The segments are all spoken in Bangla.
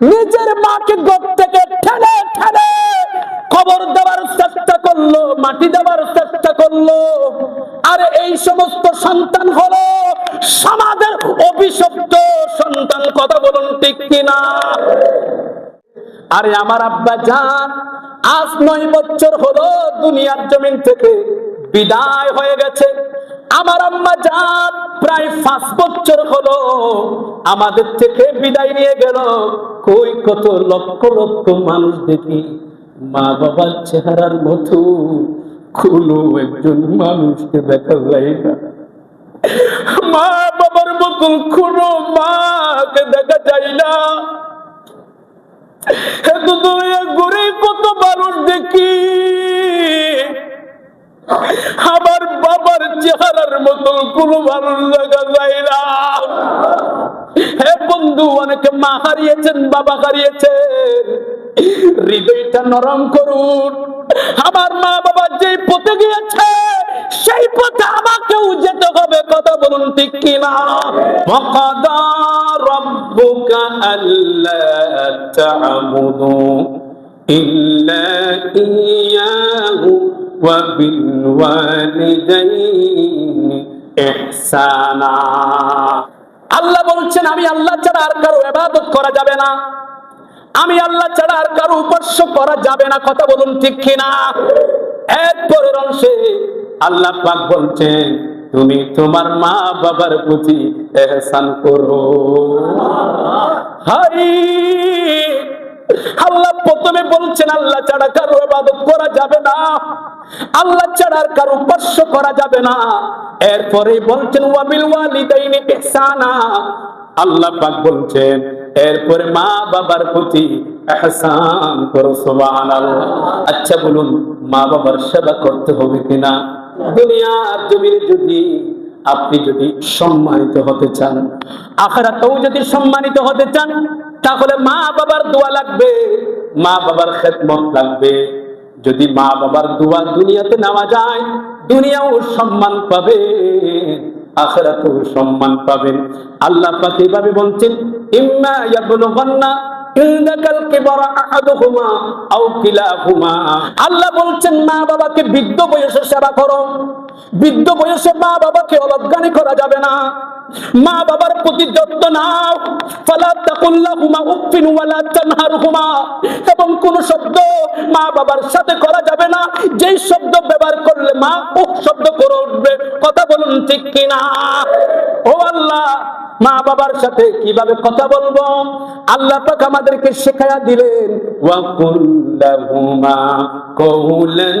নিজের মাকে গোপ থেকে ঠেলে ঠেলে। খবর দেওয়ার চেষ্টা করল, মাটি দেওয়ার চেষ্টা করল। আর এই সমস্ত সন্তান হলো সমাজের অভিশপ্ত সন্তান, কথা বলুন ঠিক কিনা? আরে আমার আব্বা জান, আজ নয় বছর হলো দুনিয়ার জমিন থেকে বিদায় হয়ে গেছে। আমার আম্মা জান প্রায় পাঁচ বছর হলো আমাদের থেকে বিদায় নিয়ে গেল। কই কত লক্ষ লক্ষ মানুষ দেখি মা বাবার চেহারার মতো। কোনো একজন মানুষকে দেখা যায় না। মা বাবার মতো কোনো মাকে দেখা যায় না। এত ঘুরে কত মানুষ দেখি। আমার বাবার চেহারার মতন কোনো ভালো লাগা যায় না। হে বন্ধু, অনেকে মা হারিয়েছেন, বাবা হারিয়েছেন। হৃদয়টা নরম করুন। আমার মা বাবা যে পথে গিয়েছে, সেই পথে আমাকেও যেতে হবে, কথা বলুন ঠিক কিনা? রব্বুকা ইয়াহু। আল্লাহ বলছেন, আমি আল্লাহ ছাড়া আর কারও ইবাদত করা যাবে না। আমি আল্লাহ ছাড়া আর কারও উপাস্য করা যাবে না। কথা বলুন ঠিক কিনা? এক পরের অংশে আল্লাহ পাক বলছেন, তুমি তোমার মা বাবার প্রতি এহসান করো। হাই আল্লাহ প্রথমে বলছেন, আল্লাহ ছাড়া কারও ইবাদত করা যাবে না। আল্লাহ ছাড়া আর কারও উপাস্য করা যাবে না। এরপরে বলছেন, ওয়াবিল ওয়ালিদাইনি ইহসানা। আল্লাহ পাক বলছেন, এরপরে মা বাবার প্রতি এহসান করো, সুবহানাল্লাহ। আচ্ছা বলুন, মা বাবার সেবা করতে হবে কিনা? দুনিয়ার জমিনে যদি আপনি যদি সম্মানিত হতে চান, আখেরাতেও যদি সম্মানিত হতে চান, তাহলে মা বাবার দোয়া লাগবে, মা বাবার খেদমত লাগবে। যদি মা বাবার দুয়া দুনিয়াতে নেওয়া যায়, দুনিয়াও সম্মান পাবে, আখেরাতেও সম্মান পাবেন আল্লাহ পাক এভাবে বলছেন ইম্মা ইয়াবলুগান্না আল্লাহ বলছেন, মা বাবাকে বৃদ্ধ বয়সে সেবা করো। বৃদ্ধ বয়সে মা বাবাকে অলজ্ঞানি করা যাবে না। মা বাবার প্রতি যত্ন নাও। ফালা তাকুল্লাহুমা উফিন তানহারহুমা। এবং কোন শব্দ মা বাবার সাথে করা যাবে না। যেই শব্দ ব্যবহার করলে মা উফ শব্দ করে উঠবে। কথা বলুন ঠিক কিনা? ও আল্লাহ, মা বাবার সাথে কীভাবে কথা বলব? আল্লাহ পাক আমাদেরকে শেখায়া দিলেন, ওয়া কুল্লাহুমা কওলান।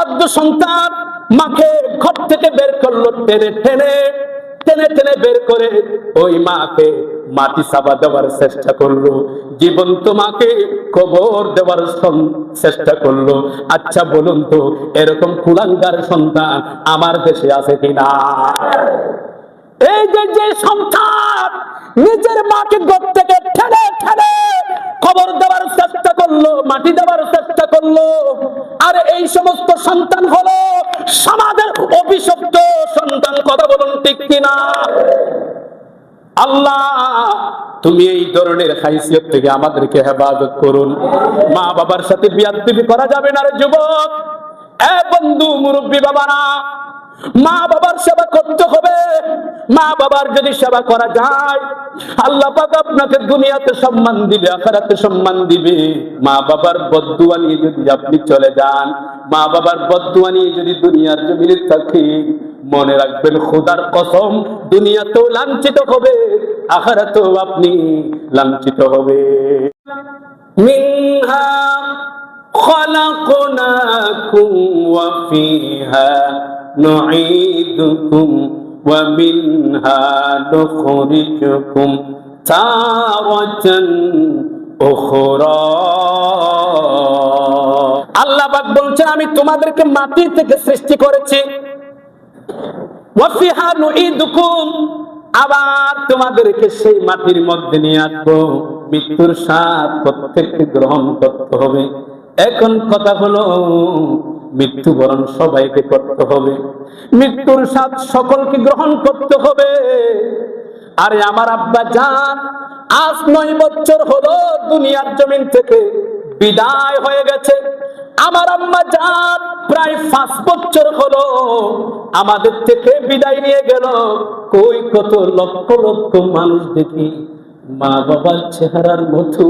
অবাধ্য সন্তান মাকে ঘর থেকে বের করল টেনে টেনে টেনে টেনে বের করে ওই মাকে মাটি সাবা দেওয়ার চেষ্টা করল জীবন তোমাকে কবর দেওয়ার চেষ্টা করল। আচ্ছা বলুন তো, এরকম কুলাঙ্গার সন্তান আমার দেশে আছে কিনা? এই যে সন্তান নিজের মাকে গোপ থেকে ঠেলে ঠেলে খবর দেওয়ার চেষ্টা করল, মাটি দেওয়ার চেষ্টা করল। আর এই সমস্ত সন্তান হলো সমাজের অভিশপ্ত সন্তান, কথা বলুন ঠিক কিনা? আল্লাহ, তুমি এই ধরনের হাইসিয়ত থেকে আমাদেরকে হেফাজত করুন। মা বাবার সাথে বিয়াদ্দিবি করা যাবে না রে যুবক। এ বন্ধু মুরব্বী বাবারা মা বাবার সেবা করতে হবে। মা বাবার যদি সেবা করা যায়, আল্লাহ পাক আপনাকে দুনিয়াতে সম্মান দিবে, আখেরাতে সম্মান দিবে। মা বাবার বদুয়া নিয়ে যদি আপনি চলে যান, মা বাবার বদুয়া নিয়ে যদি দুনিয়ার জমিনে থাকে, মনে রাখবেন খোদার কসম, দুনিয়াতেও লাঞ্ছিত হবে, আখেরাতেও আপনি লাঞ্ছিত হবে। মিনহা খলাকনাকুম ওয়া ফিহা نعيدكم ومنها نخرجكم تارة أخرى আল্লাহ পাক বলছেন আমি তোমাদেরকে মাটি থেকে সৃষ্টি করেছি ওয়াফিহা নুঈদুকুম আবার তোমাদেরকে সেই মাটির মধ্যে নিয়ে আসবো মৃত্যুর স্বাদ প্রত্যেককে গ্রহণ করতে হবে এখন কথা হলো মৃত্যুবরণ সবাইকে করতে হবে। মৃত্যুর স্বাদ সকলকে গ্রহণ করতে হবে। আরে আমার আব্বা জান, আজ নয় বছর হলো দুনিয়ার জমিন থেকে বিদায় হয়ে গেছে। আমার আম্মা জান, প্রায় পাঁচ বছর হলো আমাদের থেকে বিদায় নিয়ে গেল। কই কত লক্ষ লক্ষ মানুষ দেখি মা বাবার চেহারার মতো।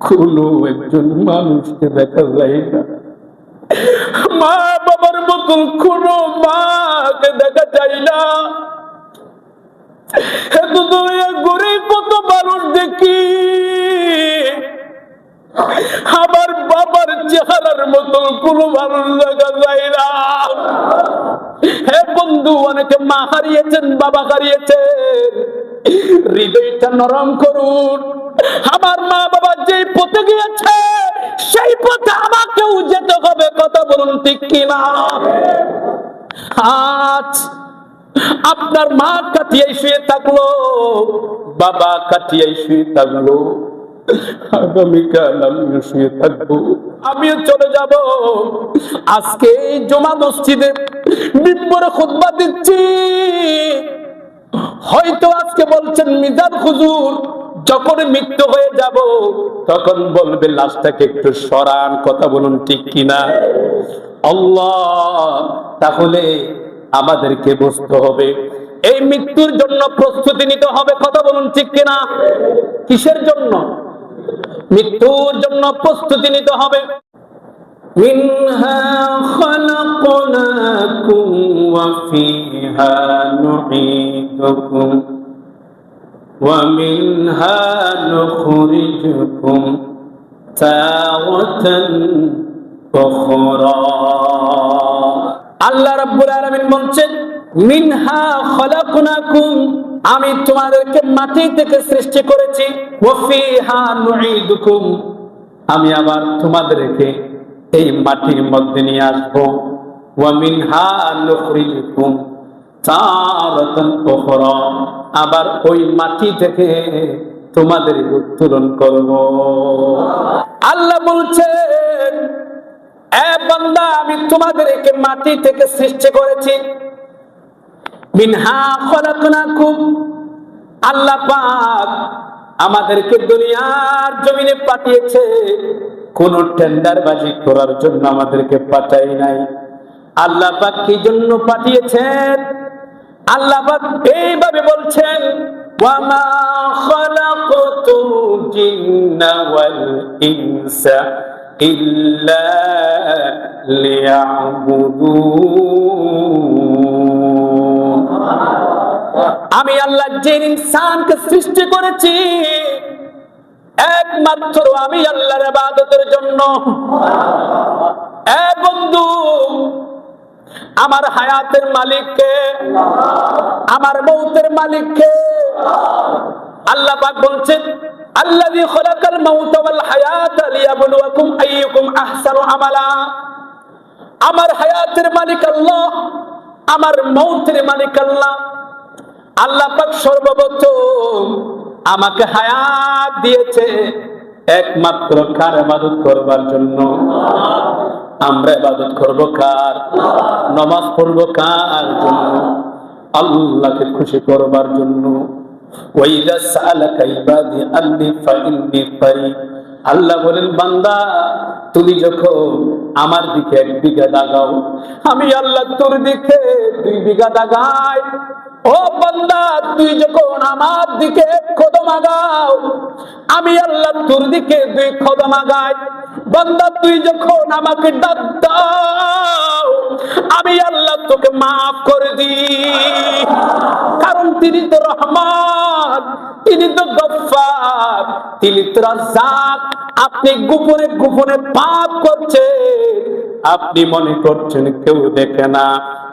কোনো একজন মানুষকে দেখা যায় না। মা বাবার মতন কোনো মাকে দেখা যায় না। এত ঘুরে কত মানুষ দেখি। আমার বাবার চেহারার মতো কোনো মানুষ দেখা যায় না। হে বন্ধু, অনেকে মা হারিয়েছেন, বাবা হারিয়েছেন। হৃদয়টা নরম করুন। আমার মা বাবা যে পথে গিয়েছে, সেই পথে আমাকেও যেতে হবে, কথা বলুন ঠিক কিনা? আজ আপনার মা কাটিয়ে শুয়ে থাকল, বাবা কাটিয়ে শুয়ে থাকল আগামীকাল আমিও শুয়ে থাকব? আমিও চলে যাব। আজকে জমা মসজিদে বিম্বরে খুতবা দিচ্ছি। হয়তো আজকে বলছেন মিজান হুজুর যখন মৃত্যু হয়ে যাব তখন বলবে লাশটাকে একটু সরান কথা বলুন ঠিক কিনা আল্লাহ তাহলে আমাদেরকে বুঝতে হবে এই মৃত্যুর জন্য প্রস্তুতি নিতে হবে কথা বলুন ঠিক কিনা কিসের জন্য মৃত্যুর জন্য প্রস্তুতি নিতে হবে منها خلقناكم وفيها نعيدكم ومنها نخرجكم تارة أخرى আল্লাহ রাব্বুল আলামিন বলছেন মিনহা খলাকনাকুম আমি তোমাদেরকে মাটি থেকে সৃষ্টি করেছি ওয়া ফিহা নুঈদুকুম আমি আবার তোমাদেরকে এই মাটির মধ্যে নিয়ে আসবো ওয়া মিনহা নুখরিজুকুম তারাতান উখরা আবার ওই মাটি থেকে তোমাদের উত্তোলন করব। আল্লাহ বলছেন আমি তোমাদেরকে মাটি থেকে সৃষ্টি করেছি। মিনহা খলাকনাকুম। আল্লাহ আমাদেরকে জমিনে পাঠিয়েছে। কোন টেন্ডার বাজি করার জন্য আমাদেরকে নাই। আল্লাহ কি জন্য পাঠিয়েছেন? আল্লাহ এইভাবে বলছেন আমি আল্লাহ যে ইনসানকে সৃষ্টি করেছি, একমাত্র আমি আল্লাহর ইবাদতের জন্য। এ বন্ধু আমার হায়াতের মালিককে, আমার মৌতের মালিককে। আল্লাহ বলছেন আমার হায়াতের মালিক আল্লাহ, আমার মৌতের মালিক আল্লাহ। আল্লাহ পাক আমাকে হায়াত দিয়েছে, একমাত্র কার ইবাদত করবার জন্য। আমরা ইবাদত করব কার? নামাজ পড়ব কার জন্য? আল্লাহকে খুশি করবার জন্য। ওয়াইদা সালাকা ইবাদি আল্লাহ বলেন, বান্দা, তুমি যখন আমার দিকে এক বিঘা দাগাও, আমি আল্লাহ তোর দিকে দুই বিঘা দাগাই। ও বান্দা, তুই যখন আমার দিকে এক কদম আগাও, আমি আল্লাহ তোর দিকে দুই কদম আগাই। বান্দা, তুই যখন আমাকে ডাক আমি আল্লাহ তোকে মাফ করে দি কারণ তিনি তো রহমান, তিনি তো গফার তিনি তো রাজ্জাক। আপনি গোপনে গোপনে পাপ করছেন আপনি মনে করছেন কেউ দেখে না।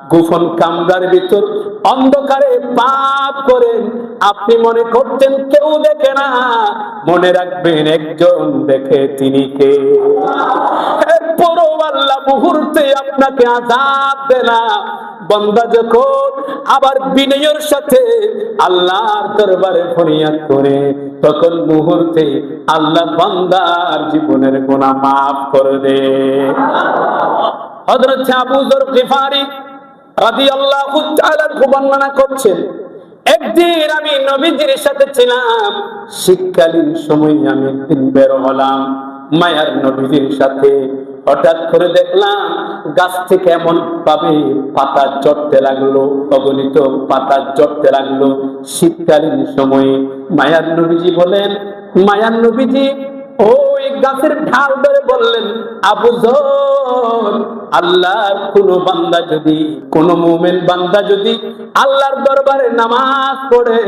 গোপন কামরার ভিতর অন্ধকারে পাপ করেন আপনি মনে করছেন কেউ দেখে না। মনে রাখবেন একজন দেখে তিনি কে? এরপরও আপনাকে আজাদ দে না বন্দা যখন আবার বিনয়ের সাথে আল্লাহর দরবারে ফরিয়াদ করে, তখন মুহূর্তে আল্লাহ বান্দার জীবনের গুনাহ মাফ করে দে। হযরত আবু যর গিফারি রাদিয়াল্লাহু তাআলা বর্ণনা করছেন, একদিন আমি নবীজির সাথে ছিলাম, শীতকালীন সময় আমি একদিন বের হলাম মায়ার নবীজির সাথে হঠাৎ করে দেখলাম গাছ থেকে এমন ভাবে পাতা জড়তে লাগল, অগণিত পাতা জড়তে লাগল। শীতকালীন সময়ে মায়ার নবীজি বলেন, মায়ার নবীজি, ওই গাছের ঢাল ধরে বললেন, আবু আল্লাহর কোন বান্দা যদি, কোন মুমিন বান্দা যদি আল্লাহর দরবারে নামাজ পড়ে,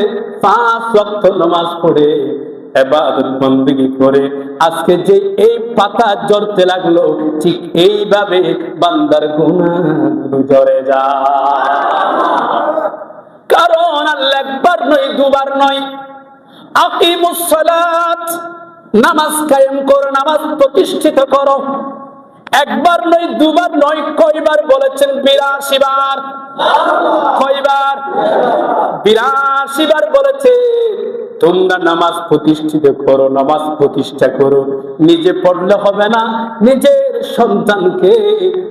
পাঁচ ওয়াক্ত নামাজ পড়ে করে। আজকে যে এই পাতা জড়তে লাগল, ঠিক এইভাবে বান্দার কারণ আল্লাহ একবার নয়, দুবার নয়। নামাজ কায়েম করো, নামাজ প্রতিষ্ঠিত করো। একবার নয়, দুবার নয়, কয়বার বলেছেন বিরাশি বার কয়বার? বিরাশি বার বলেছে তোমরা নামাজ প্রতিষ্ঠিত করো, নামাজ প্রতিষ্ঠা করো। নিজে পড়লে হবে না, নিজের সন্তানকে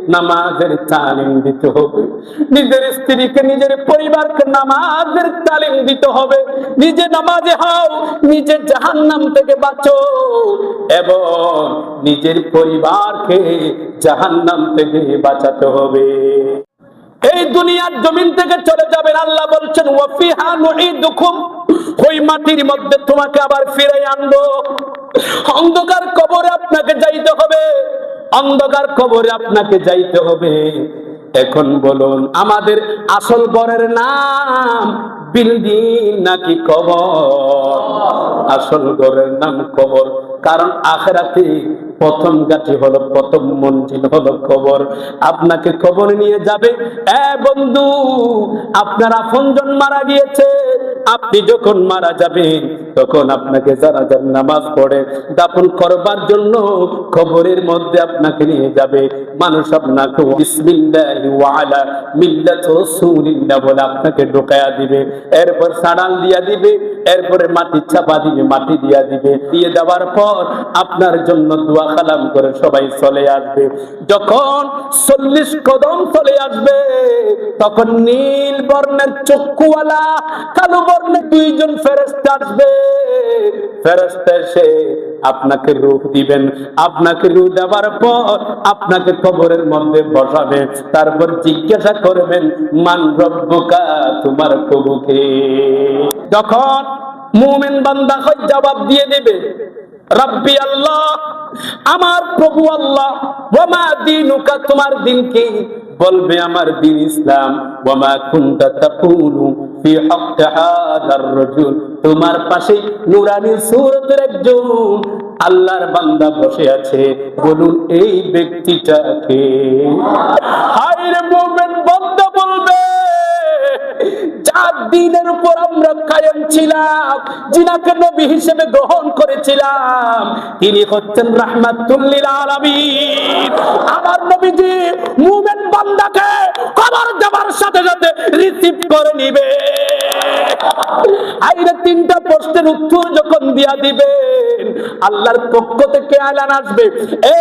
নামাজের তালিম দিতে হবে। নিজের স্ত্রীকে, নিজের পরিবারকে নামাজের তালিম দিতে হবে। নিজে নামাজে হও, নিজে জাহান্নাম থেকে বাঁচো এবং নিজের পরিবারকে জাহান্নাম থেকে বাঁচাতে হবে। এই দুনিয়ার জমিন থেকে চলে যাবেন। আল্লাহ বলছেন, ওয়াফিহা নুঈদুকুম। ওই মাটির মধ্যে তোমাকে আবার ফিরে আনব। অন্ধকার কবরে আপনাকে যাইতে হবে। অন্ধকার কবরে আপনাকে যাইতে হবে। এখন বলুন, আমাদের আসল বরের নাম বিল্ডিং নাকি কবর? আসল ঘরের নাম কবর। কারণ আখেরাতে প্রথম গাঠি হলো, প্রথম মঞ্জিল হলো খবর আপনাকে কবর নিয়ে যাবে। এ বন্ধু, আপনার আপনজন মারা গিয়েছে। আপনি যখন মারা যাবেন তখন আপনাকে যার নামাজ পড়ে দাফন করবার জন্য কবরের মধ্যে আপনাকে নিয়ে যাবে। মানুষ আপনাকে আপনাকে ঢোকায়া দিবে। এরপর সাড়াল দিয়া দিবে, এরপরে মাটি চাপা দিবে, মাটি দিয়া দিবে। দিয়ে দেওয়ার পর আপনার জন্য দোয়া কালাম করে সবাই চলে আসবে। যখন চল্লিশ কদম চলে আসবে, তখন নীল বর্ণের চক্ষুওয়ালা কালো বর্ণের দুইজন ফেরেস্তা আসবে। আপনাকে রূপ দিবেন, আপনাকে রূপ দেওয়ার পর আপনাকে কবরের মধ্যে বসাবে, তারপর জিজ্ঞাসা করবেন, মান রব্বুকা, তোমার প্রভুকে যখন মুমিন বান্দা হয় জবাব দিয়ে দেবে, রব্বি আল্লাহ, আমার প্রভু আল্লাহ ওমা দিনুকা, তোমার দিন কি? বলবে, আমার দিন ইসলাম ওমা কুনতা তাকুলু ফি হাক্কি হাদার রাজুল। তোমার পাশে নুরানি সুরতের একজন আল্লাহর বান্দা বসে আছে বলুন এই ব্যক্তিটাকে। হায় রে দিনের উপর আমরা কায়েম ছিলাম, যিনাকে নবী হিসেবে গ্রহণ করেছিলাম, তিনি হচ্ছেন রাহমাতুল্লিল আলামিন। আমার নবীজি মুমিন বান্দাকে কবর দেওয়ার সাথে সাথে রিসিভ করে নিবে। আইরে তিনটা প্রশ্নের উত্তর যখন দিয়া দিবেন, আল্লাহর পক্ষ থেকে আলান আসবে, এ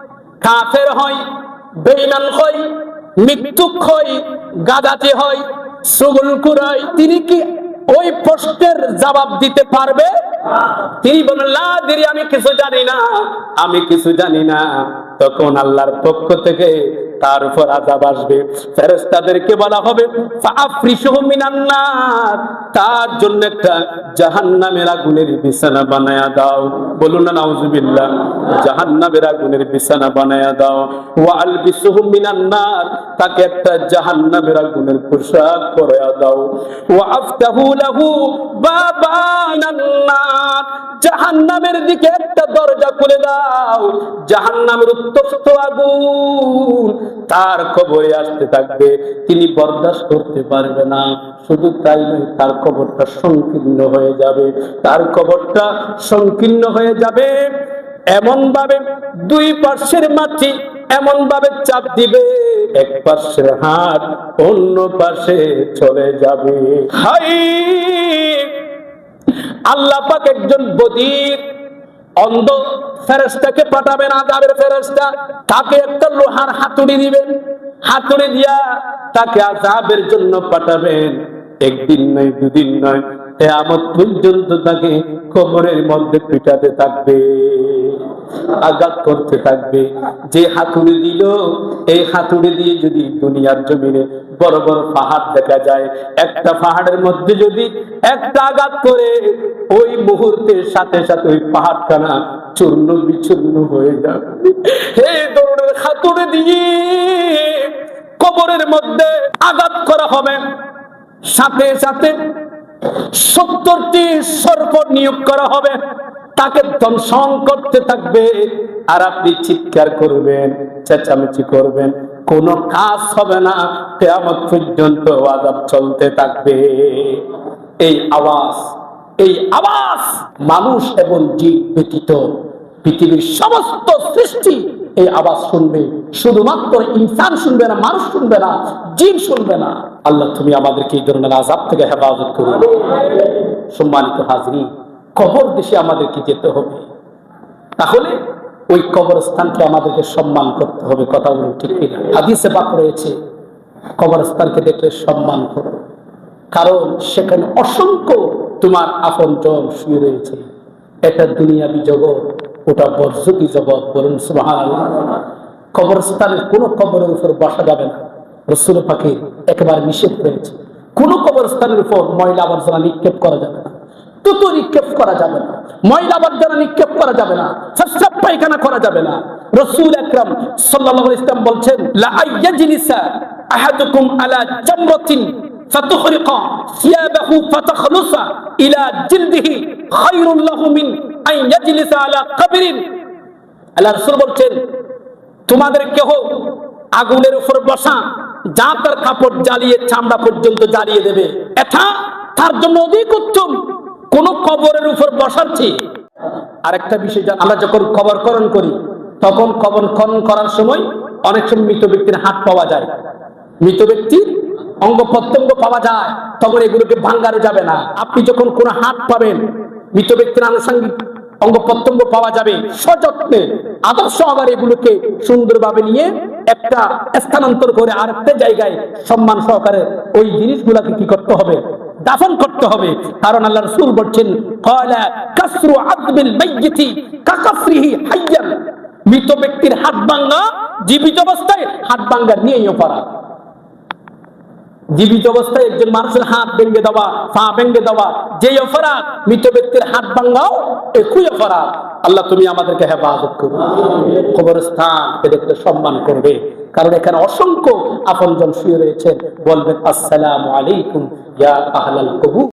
কাফের হয় বেইমান হয় মৃত্যুক হয় গাদাতে হয় সুগুল কুরাই, তিনি কি ওই প্রশ্নের জবাব দিতে পারবে? তিনি দিরি, আমি কিছু জানি না। আমি কিছু জানি না। তখন আল্লাহর পক্ষ থেকে তার উপর আজাব আসবে। ফেরেশতাদেরকে বলা হবে তার জন্য একটা জাহান্নামের আগুনের বিছানা বানায়া দাও। বলুন না জাহান্নামের আগুনের বিছানা বানায়া দাও। ওয়া আলবিসুহু মিনান তাকে একটা জাহান্নামের আগুনের পোশাক দাও। জাহান্নামের দিকে একটা দরজা খুলে দাও। জাহান্নামের উত্তপ্ত আগুন তার কবরে আসতে থাকবে, তিনি বরদাস্ত করতে পারবে না। শুধু তাই নয়, তার কবরটা সংকীর্ণ হয়ে যাবে। তার কবরটা সংকীর্ণ হয়ে যাবে এমন ভাবে দুই পার্শ্বের মাটি এমন ভাবে চাপ দিবে, এক পার্শ্বের হাত অন্য পাশে চলে যাবে। হাই আল্লাহ পাক একজন বদির অন্ধ ফেরেস্তাকে পাঠাবেন আদাবের ফেরেস্তা তাকে একটা লোহার হাতুড়ি দিবেন। হাতুড়ি দিয়া তাকে আজাবের জন্য পাঠাবেন। একদিন নয়, দুদিন নয়, কেয়ামত পর্যন্ত তাকে কোমরের মধ্যে পিটাতে থাকবে। আঘাত করতে থাকবে। যে হাতুড়ি দিল, এই হাতুড়ি দিয়ে যদি দুনিয়ার জমিনে বড় বড় পাহাড় দেখা যায়, একটা পাহাড়ের মধ্যে যদি একটা আঘাত করে, ওই মুহূর্তের সাথে সাথে ওই পাহাড়খানা চূর্ণ বিচূর্ণ হয়ে যাবে। হে দৌড়ের হাতুড়ি দিয়ে কবরের মধ্যে আঘাত করা হবে। সাথে সাথে সত্তরটি সর্প নিয়োগ করা হবে। তাকে দংশন করতে থাকবে। আর আপনি চিৎকার করবেন, চেঁচামেচি করবেন। কোন কাজ হবে না কেমন পর্যন্ত আজাব চলতে থাকবে। এই আওয়াজ এই আওয়াজ মানুষ এবং জীব ব্যতীত পৃথিবীর সমস্ত সৃষ্টি এই আওয়াজ শুনবে। শুধুমাত্র ইনসান শুনবে না, মানুষ শুনবে না, জিন শুনবে না। আল্লাহ তুমি আমাদেরকে এই ধরনের আজাব থেকে হেফাজত করো সম্মানিত হাজরি কবর দেশে আমাদেরকে যেতে হবে। তাহলে ওই কবরস্থানকে আমাদেরকে সম্মান করতে হবে, কথা বলুন ঠিক কিনা। হাদিসে বাক রয়েছে, কবরস্থানকে দেখলে সম্মান করো। কারণ সেখানে অসংখ্য তোমার আপন জন শুয়ে রয়েছে। এটা দুনিয়াবি জগৎ, ওটা বর্জকি জগৎ, বলুন সুবাহান কবরস্থানের কোনো কবরের উপর বসা যাবে না। রসুল একেবারে নিষেধ করেছে কোনো কবরস্থানের উপর ময়লা আবর্জনা নিক্ষেপ করা যাবে তুতু নিক্ষেপ করা যাবে না ময়লা আবর্জনা নিক্ষেপ করা যাবে না প্রস্রাব পায়খানা করা যাবে না রসুল আকরাম সাল্লাল্লাহু আলাইহি ইসলাম বলছেন লা আইয়াজলিসা আহাদুকুম আলা জামরাতিন فتخرق ثيابه فتخلص إلى جلده خير له من أن يجلس على قبر আল্লাহ রসুল বলছেন তোমাদের কেহ আগুনের উপর বসা যা তার কাপড় জ্বালিয়ে চামড়া পর্যন্ত জ্বালিয়ে দেবে এটা তার জন্য অধিক উত্তম কোন কবরের উপর বসার চেয়ে আরেকটা বিষয় আমরা যখন কবর করণ করি, তখন কবর খনন করার সময় অনেক সময় মৃত ব্যক্তির হাত পাওয়া যায়। মৃত ব্যক্তির অঙ্গ প্রত্যঙ্গ পাওয়া যায়, তখন এগুলোকে ভাঙ্গারে যাবে না। আপনি যখন কোন হাত পাবেন, মৃত ব্যক্তির আনুষঙ্গিক অঙ্গ প্রত্যঙ্গ পাওয়া যাবে সযত্নে। আদর্শ আবার এগুলোকে সুন্দরভাবে নিয়ে একটা স্থানান্তর করে আরেকটা জায়গায় সম্মান সহকারে ওই জিনিসগুলোকে কি করতে হবে? দাফন করতে হবে। কারণ আল্লাহ রসুল বলছেন কয়লা কাসরু আদবিল মাইয়িতি কাকাসরিহি হাইয়ান। মৃত ব্যক্তির হাত ভাঙ্গা জীবিত অবস্থায় হাত ভাঙ্গা নিয়েই অপরাধ। জীবিত অবস্থায় একজন মানুষের হাত ভেঙে দেওয়া, পা ভেঙে দেওয়া, যেই অপরাধ, মৃত ব্যক্তির হাত ভাঙ্গাও একই অপরাধ। আল্লাহ তুমি আমাদেরকে হেফাজত করো। কবরস্থান দেখলে সম্মান করবে। কারণ এখানে অসংখ্য আপনজন শুয়ে রয়েছেন। বলবেন, আসসালামু আলাইকুম ya ahlal kubur